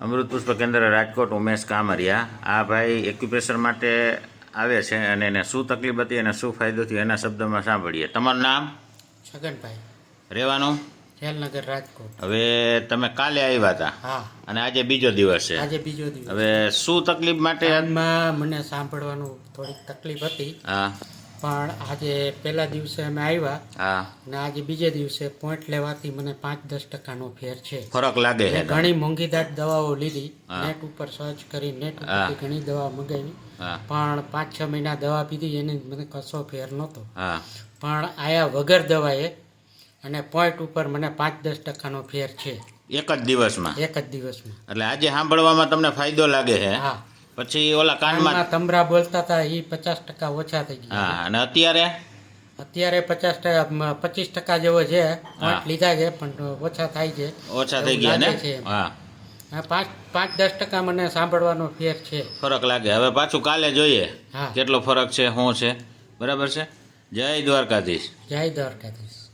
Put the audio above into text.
અમૃત પુષ્પ કેન્દ્ર રાજકોટ ઉમેશ કામરિયા. આ ભાઈ એક્યુપ્રેશર માટે આવે છે અને એને શું તકલીફ હતી અને શું ફાયદો થયો એના શબ્દમાં સાંભળીએ. તમારું નામ? છગનભાઈ. રહેવાનું? ખેલનગર રાજકોટ. હવે તમે કાલે આવ્યા હતા? હા. અને આજે બીજો દિવસ છે. આજે બીજો દિવસ. હવે શું તકલીફ માટે? મને સાંભળવાનું થોડીક તકલીફ હતી. હા. પણ આજે પહેલા દિવસે અમે આવ્યા હા. અને આજે બીજે દિવસે પોઈન્ટ લેવાથી મને પાંચ દસ ટકાનો ફેર છે. ફરક લાગે છે ઘણી મોંઘીદાટ દવાઓ લીધી. નેટ ઉપર સર્ચ કરી નેટ ઉપર ઘણી દવા મંગાવી. પણ પાંચ છ મહિના દવા પીધી એને મને કશો ફેર નહોતો. હા. પણ આયા વગર દવાએ અને પોઈન્ટ ઉપર મને પાંચ દસ ટકાનો ફેર છે. એક જ દિવસમાં? એક જ દિવસમાં. એટલે આજે સાંભળવામાં તમને ફાયદો લાગે છે? હા. પછી ઓલા કાનમાં તમરા બોલતા હતા એ પચાસ ટકા ઓછા થઈ ગયા. હા અને અત્યારે? અત્યારે પચાસ ટકા પચીસ ટકા જેવો છે લીધા છે પણ ઓછા થાય છે. ઓછા થઈ ગયા ને. હા. પાંચ પાંચ દસ ટકા મને સાંભળવાનો ફેર છે. ફરક લાગે. હવે પાછું કાલે જોઈએ કેટલો ફરક છે શું છે. બરાબર છે? જય દ્વારકાધીશ. જય દ્વારકાધીશ.